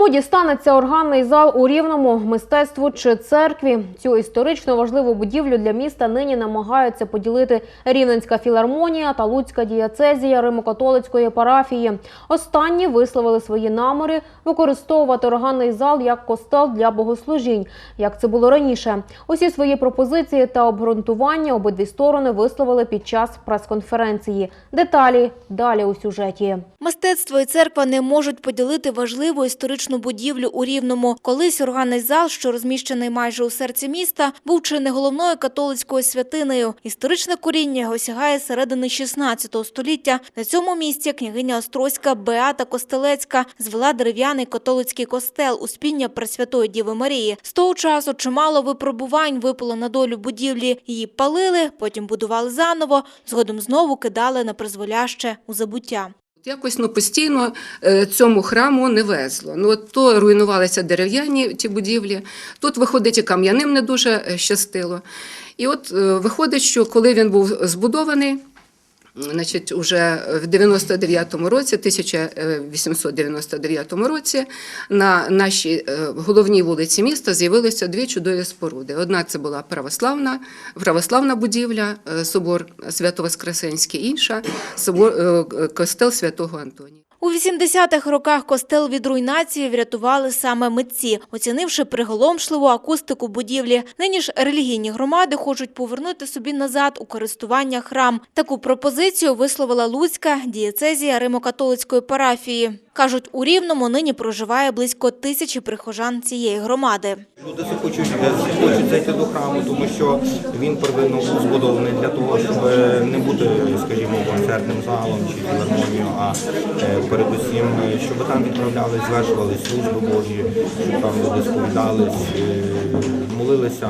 Кому дістанеться органний зал у рівному мистецтву чи церкві? Цю історично важливу будівлю для міста нині намагаються поділити Рівненська філармонія та Луцька дієцезія Римокатолицької парафії. Останні висловили свої наміри використовувати органний зал як костел для богослужінь, як це було раніше. Усі свої пропозиції та обґрунтування обидві сторони висловили під час прес-конференції. Деталі далі у сюжеті. Мистецтво і церква не можуть поділити важливу історичну будівлю у Рівному. Колись органний зал, що розміщений майже у серці міста, був чи не головною католицькою святинею. Історичне коріння його сягає середини 16 століття. На цьому місці княгиня Острозька Беата Костелецька звела дерев'яний католицький костел у спіння Пресвятої Діви Марії. З того часу чимало випробувань випало на долю будівлі. Її палили, потім будували заново, згодом знову кидали на призволяще у забуття. Якось ну, постійно е, цьому храму не везло. Ну, от то руйнувалися дерев'яні ті будівлі, тут, виходить, і кам'яним не дуже е, щастило. І от е, виходить, що коли він був збудований, Значить, уже в 99-му році, 1899 році, на нашій е, головній вулиці міста з'явилися дві чудові споруди. Одна це була православна, православна будівля, е, собор Свято-Воскресенський, інша собор е, костел Святого Антонія. У 80-х роках костел від руйнації врятували саме митці, оцінивши приголомшливу акустику будівлі. Нині ж релігійні громади хочуть повернути собі назад у користування храм. Таку пропозицію висловила Луцька дієцезія Римокатолицької парафії. Кажуть, у Рівному нині проживає близько тисячі прихожан цієї громади. Люди захочуть, хочуть зайти до храму, тому що він первинно був збудований для того, щоб не бути, скажімо, концертним залом чи філармонією, а е, передусім, е, щоб там відправлялись, звершували служби Божі, щоб там люди сповідались, е, молилися.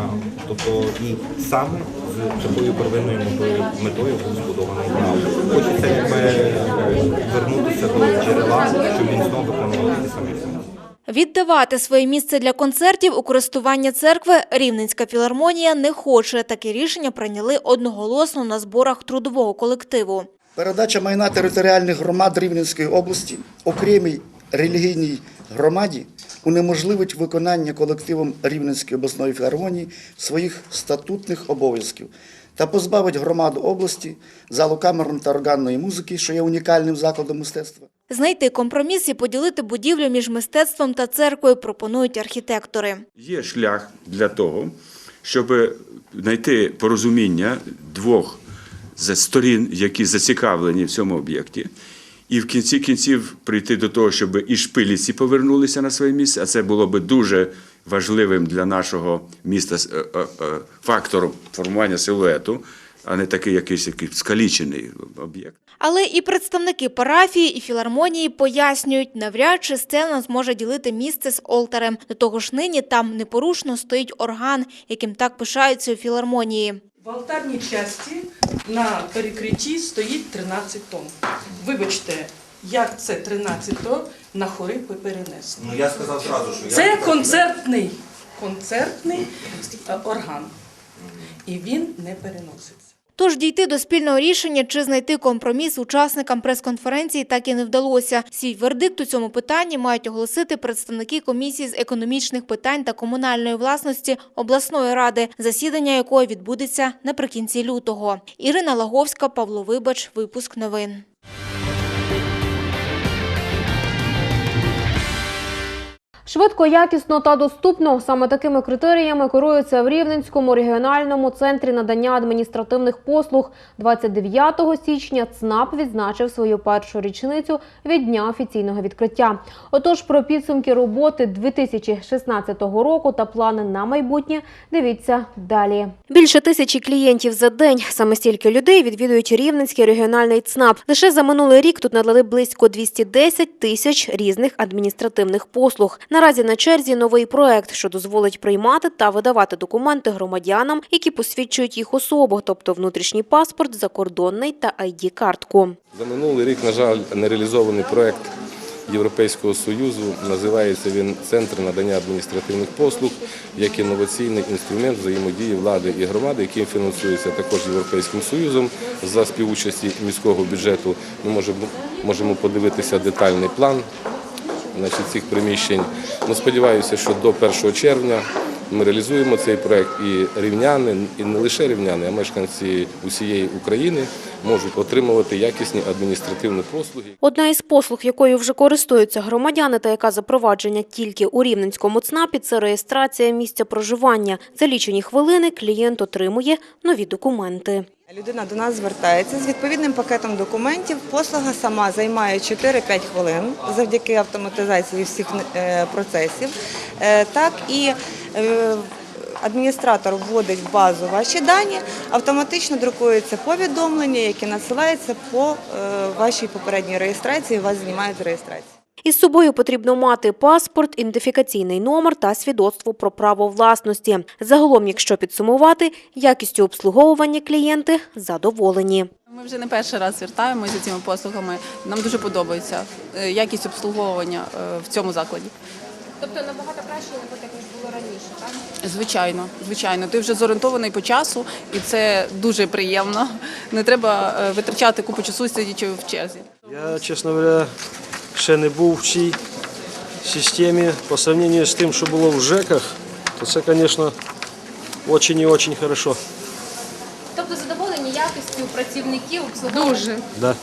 Тобто і саме з такою первинною метою, метою був збудований храм. Хочеться якби вернутися до джерела, щоб він знову виконував ті самі. Віддавати своє місце для концертів у користування церкви Рівненська філармонія не хоче. Таке рішення прийняли одноголосно на зборах трудового колективу. Передача майна територіальних громад Рівненської області окремій релігійній громаді унеможливить виконання колективом Рівненської обласної філармонії своїх статутних обов'язків та позбавить громаду області залу камерної та органної музики, що є унікальним закладом мистецтва. Знайти компроміс і поділити будівлю між мистецтвом та церквою пропонують архітектори. Є шлях для того, щоб знайти порозуміння двох сторін, які зацікавлені в цьому об'єкті, і в кінці кінців прийти до того, щоб і шпиліці повернулися на своє місце, а це було би дуже важливим для нашого міста е, е, е, фактором формування силуету, а не такий якийсь якийсь скалічений об'єкт. Але і представники парафії і філармонії пояснюють, навряд чи сцена зможе ділити місце з олтарем. До того ж нині там непорушно стоїть орган, яким так пишаються у філармонії. В алтарній часті на перекритті стоїть 13 тонн. Вибачте, як це 13 тонн на хори перенесли. Ну я сказав одразу, що Це концертний, концертний е, орган. І він не переноситься. Тож дійти до спільного рішення чи знайти компроміс учасникам прес-конференції так і не вдалося. Свій вердикт у цьому питанні мають оголосити представники комісії з економічних питань та комунальної власності обласної ради, засідання якої відбудеться наприкінці лютого. Ірина Лаговська, Павло Вибач, випуск новин. Швидко, якісно та доступно саме такими критеріями керуються в Рівненському регіональному центрі надання адміністративних послуг. 29 січня ЦНАП відзначив свою першу річницю від дня офіційного відкриття. Отож, про підсумки роботи 2016 року та плани на майбутнє дивіться далі. Більше тисячі клієнтів за день. Саме стільки людей відвідують Рівненський регіональний ЦНАП. Лише за минулий рік тут надали близько 210 тисяч різних адміністративних послуг. Наразі на черзі новий проект, що дозволить приймати та видавати документи громадянам, які посвідчують їх особу, тобто внутрішній паспорт, закордонний та ID-картку. За минулий рік, на жаль, не реалізований проект Європейського Союзу. Називається він Центр надання адміністративних послуг як інноваційний інструмент взаємодії влади і громади, який фінансується також Європейським Союзом за співучасті міського бюджету. Ми можемо подивитися детальний план значить, цих приміщень. Ну, сподіваюся, що до 1 червня ми реалізуємо цей проект і рівняни, і не лише рівняни, а мешканці усієї України можуть отримувати якісні адміністративні послуги. Одна із послуг, якою вже користуються громадяни та яка запровадження тільки у Рівненському ЦНАПі, це реєстрація місця проживання. За лічені хвилини клієнт отримує нові документи. Людина до нас звертається з відповідним пакетом документів. Послуга сама займає 4-5 хвилин завдяки автоматизації всіх е, процесів. Е, Так і е, адміністратор вводить в базу ваші дані, автоматично друкується повідомлення, яке надсилається по е, вашій попередній реєстрації. Вас знімають з реєстрації. Із собою потрібно мати паспорт, ідентифікаційний номер та свідоцтво про право власності. Загалом, якщо підсумувати, якістю обслуговування клієнти задоволені. Ми вже не перший раз звертаємося цими послугами. Нам дуже подобається е, якість обслуговування е, в цьому закладі. Тобто набагато краще, ніж було раніше, так? Звичайно, звичайно. Ти вже зорієнтований по часу, і це дуже приємно. Не треба е, витрачати купу часу сидячи в черзі. Я, чесно говоря, ще не був в цій системі. По сравнению з тим, що було в ЖЕКах, то це, звісно, дуже і дуже хорошо. Тобто задоволені якістю працівників обслуговування? Дуже, Да.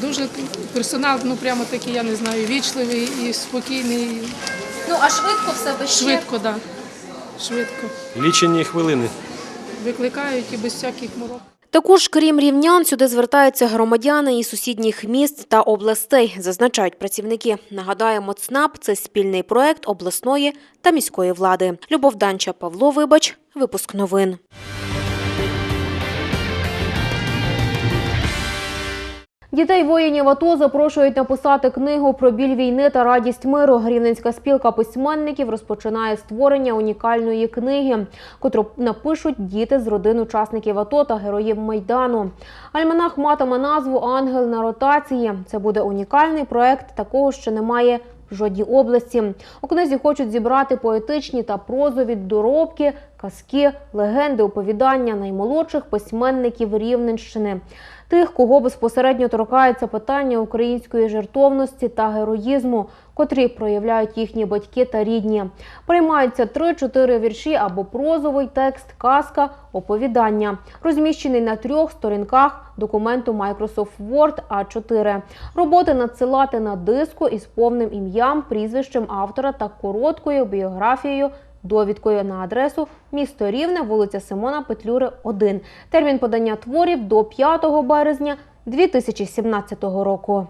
дуже персонал, ну прямо такий, я не знаю, вічливий і спокійний. Ну а швидко все без Швидко, так. Да. Швидко. Лічені хвилини. Викликають і без всяких морок. Також, крім рівнян, сюди звертаються громадяни із сусідніх міст та областей, зазначають працівники. Нагадаємо, ЦНАП – це спільний проект обласної та міської влади. Любов Данча, Павло Вибач, випуск новин. Дітей воїнів АТО запрошують написати книгу про біль війни та радість миру. Рівненська спілка письменників розпочинає створення унікальної книги, котру напишуть діти з родин учасників АТО та героїв Майдану. Альманах матиме назву Ангел на ротації. Це буде унікальний проект. Такого ще немає в жодній області. У книзі хочуть зібрати поетичні та прозові доробки, казки, легенди, оповідання наймолодших письменників Рівненщини. Тих, кого безпосередньо торкається питання української жертовності та героїзму, котрі проявляють їхні батьки та рідні. Приймаються 3-4 вірші або прозовий текст, казка, оповідання, розміщений на трьох сторінках документу Microsoft Word A4. Роботи надсилати на диску із повним ім'ям, прізвищем автора та короткою біографією довідкою на адресу місто Рівне, вулиця Симона Петлюри, 1. Термін подання творів до 5 березня 2017 року.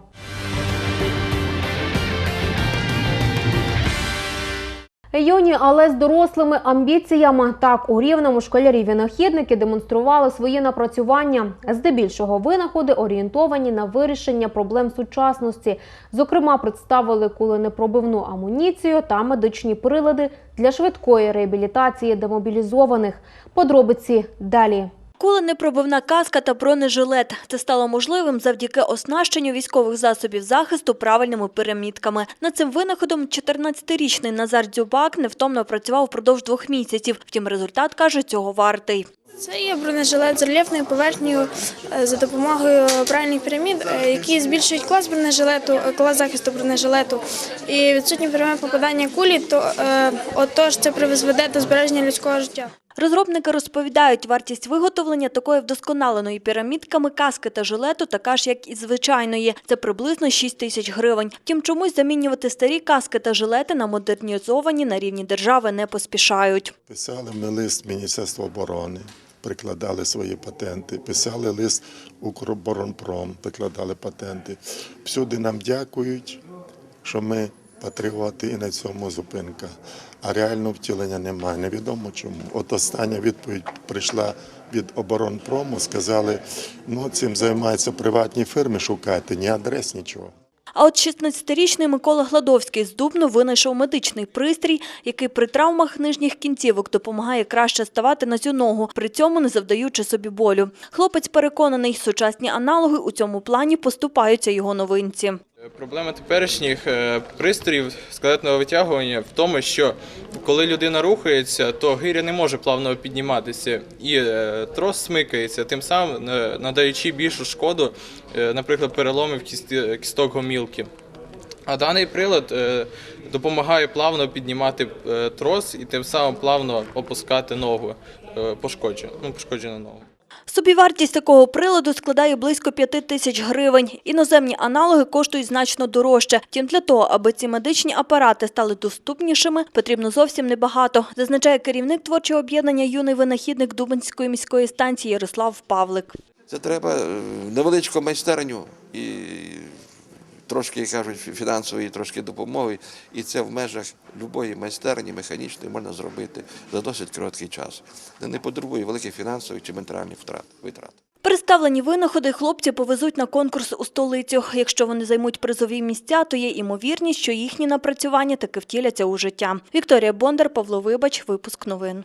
Юні, але з дорослими амбіціями. Так, у рівному школярі-винахідники демонстрували свої напрацювання. Здебільшого винаходи орієнтовані на вирішення проблем сучасності. Зокрема, представили куленепробивну амуніцію та медичні прилади для швидкої реабілітації демобілізованих. Подробиці далі. Куленепробивна каска та бронежилет. Це стало можливим завдяки оснащенню військових засобів захисту правильними перемітками. Над цим винаходом 14-річний Назар Дзюбак невтомно працював впродовж двох місяців. Втім, результат, каже, цього вартий. Це є бронежилет з рельєфною поверхнею е, за допомогою правильних пірамід, е, які збільшують клас бронежилету, е, клас захисту бронежилету. І відсутні пряме попадання кулі, то отож це призведе до збереження людського життя. Розробники розповідають, вартість виготовлення такої вдосконаленої пірамідками каски та жилету така ж, як і звичайної. Це приблизно 6 тисяч гривень. Втім, чомусь замінювати старі каски та жилети на модернізовані на рівні держави не поспішають. Писали ми лист Міністерства оборони, прикладали свої патенти, писали лист Укроборонпром, прикладали патенти. Всюди нам дякують, що ми патріоти і на цьому зупинка. А реального втілення немає. Невідомо чому. От остання відповідь прийшла від оборонпрому, сказали, ну цим займаються приватні фірми, шукайте, ні адрес, нічого. А от 16-річний Микола Гладовський з Дубну винайшов медичний пристрій, який при травмах нижніх кінцівок допомагає краще ставати на цю ногу, при цьому не завдаючи собі болю. Хлопець переконаний, сучасні аналоги у цьому плані поступаються його новинці. Проблема теперішніх е, пристроїв скелетного витягування в тому, що коли людина рухається, то гиря не може плавно підніматися і е, трос смикається, тим самим е, надаючи більшу шкоду, е, наприклад, переломів кісті- кісток гомілки. А даний прилад е, допомагає плавно піднімати е, трос і тим самим плавно опускати ногу е, пошкоджену, ну, пошкоджену ногу. Собівартість такого приладу складає близько 5 тисяч гривень. Іноземні аналоги коштують значно дорожче. Тим для того, аби ці медичні апарати стали доступнішими, потрібно зовсім небагато, зазначає керівник творчого об'єднання юний винахідник Дубинської міської станції Ярослав Павлик. Це треба е, невеличку майстерню і трошки, кажуть, фінансової трошки допомоги. І це в межах будь-якої майстерні механічної можна зробити за досить короткий час. Не потребує великих фінансових чи матеріальних втрат витрат. Представлені винаходи хлопці повезуть на конкурс у столицю. Якщо вони займуть призові місця, то є імовірність, що їхні напрацювання таки втіляться у життя. Вікторія Бондар, Павло Вибач, випуск новин.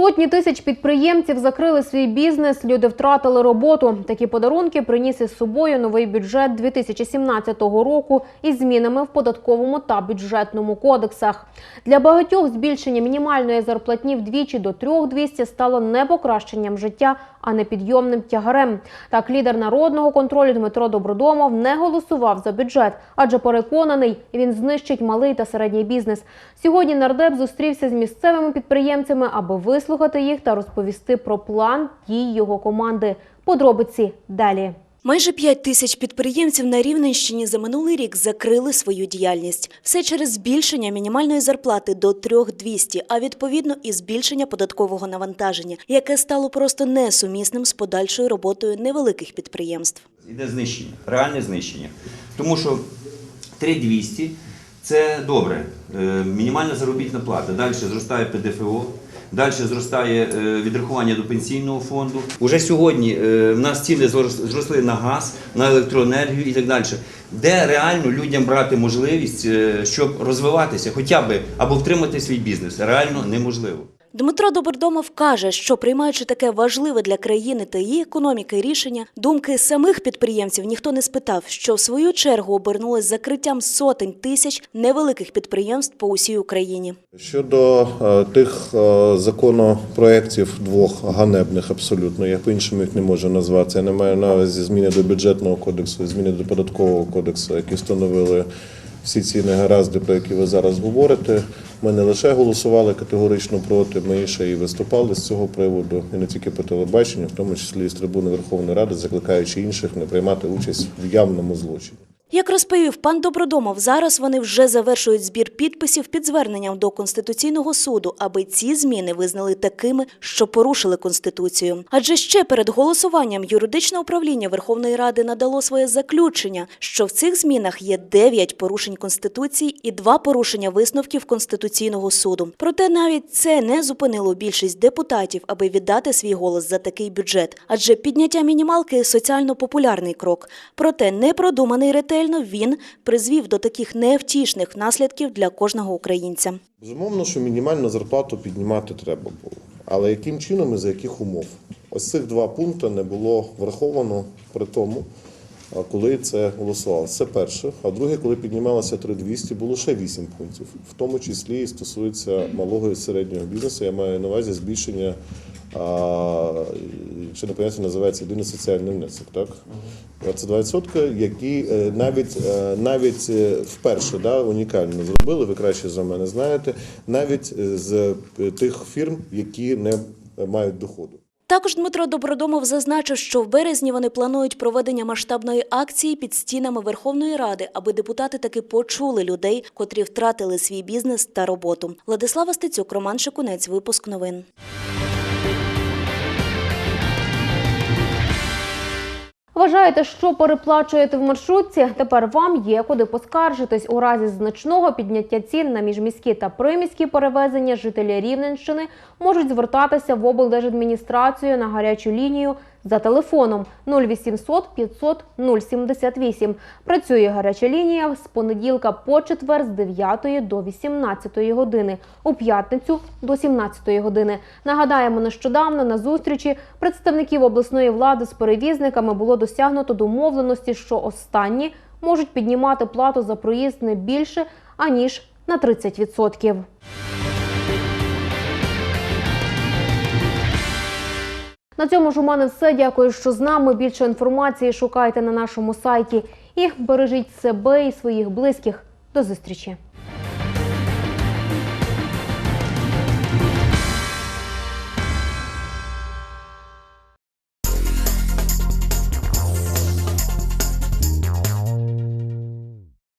Сотні тисяч підприємців закрили свій бізнес, люди втратили роботу. Такі подарунки приніс із собою новий бюджет 2017 року із змінами в податковому та бюджетному кодексах. Для багатьох збільшення мінімальної зарплатні вдвічі до 3200 стало не покращенням життя, а не підйомним тягарем. Так, лідер народного контролю Дмитро Добродомов не голосував за бюджет, адже переконаний, він знищить малий та середній бізнес. Сьогодні нардеп зустрівся з місцевими підприємцями, аби вислухати їх та розповісти про план дій його команди. Подробиці далі. Майже 5 тисяч підприємців на Рівненщині за минулий рік закрили свою діяльність. Все через збільшення мінімальної зарплати до 3200, а відповідно і збільшення податкового навантаження, яке стало просто несумісним з подальшою роботою невеликих підприємств. Іде знищення, реальне знищення. Тому що 3200 – це добре. Е, Мінімальна заробітна плата. Далі зростає ПДФО, далі зростає е, відрахування до пенсійного фонду. Уже сьогодні е, в нас ціни зросли на газ, на електроенергію і так далі. Де реально людям брати можливість, щоб розвиватися, хоча б або втримати свій бізнес, реально неможливо. Дмитро Добродомов каже, що приймаючи таке важливе для країни та її економіки рішення, думки самих підприємців ніхто не спитав, що в свою чергу обернулось закриттям сотень тисяч невеликих підприємств по усій Україні. Щодо е, тих е, законопроєктів двох ганебних абсолютно, я по-іншому їх не можу назвати. Я не маю на увазі зміни до бюджетного кодексу, зміни до податкового кодексу, які встановили всі ці негаразди, про які ви зараз говорите. Ми не лише голосували категорично проти, ми ще і виступали з цього приводу, і не тільки по телебаченню, в тому числі і з трибуни Верховної Ради, закликаючи інших не приймати участь в явному злочині. Як розповів пан Добродомов, зараз вони вже завершують збір підписів під зверненням до Конституційного суду, аби ці зміни визнали такими, що порушили Конституцію. Адже ще перед голосуванням юридичне управління Верховної Ради надало своє заключення, що в цих змінах є 9 порушень Конституції і 2 порушення висновків Конституційного суду. Проте навіть це не зупинило більшість депутатів, аби віддати свій голос за такий бюджет. Адже підняття мінімалки соціально популярний крок. Проте непродуманий ретельно він призвів до таких невтішних наслідків для кожного українця. Безумовно, що мінімальну зарплату піднімати треба було. Але яким чином і за яких умов? Ось цих два пункти не було враховано при тому, коли це голосувалося. Це перше. А друге, коли піднімалося 3200, було ще 8 пунктів. В тому числі і стосується малого і середнього бізнесу. Я маю на увазі збільшення, а, якщо не поняття, називається єдиний соціальний внесок. Так? 22%, які е, навіть, е, навіть е, вперше да, унікально зробили, ви краще за мене знаєте, навіть з тих фірм, які не мають доходу. Також Дмитро Добродомов зазначив, що в березні вони планують проведення масштабної акції під стінами Верховної Ради, аби депутати таки почули людей, котрі втратили свій бізнес та роботу. Владислава Стецюк, Роман Шикунець, випуск новин. Вважаєте, що переплачуєте в маршрутці? Тепер вам є куди поскаржитись. У разі значного підняття цін на міжміські та приміські перевезення жителі Рівненщини можуть звертатися в облдержадміністрацію на гарячу лінію за телефоном 0800 500 078. Працює гаряча лінія з понеділка по четвер з 9 до 18 години, у п'ятницю до 17 години. Нагадаємо, нещодавно на зустрічі представників обласної влади з перевізниками було досягнуто домовленості, що останні можуть піднімати плату за проїзд не більше аніж на 30%. На цьому ж у мене все. Дякую, що з нами. Більше інформації шукайте на нашому сайті. І бережіть себе і своїх близьких. До зустрічі!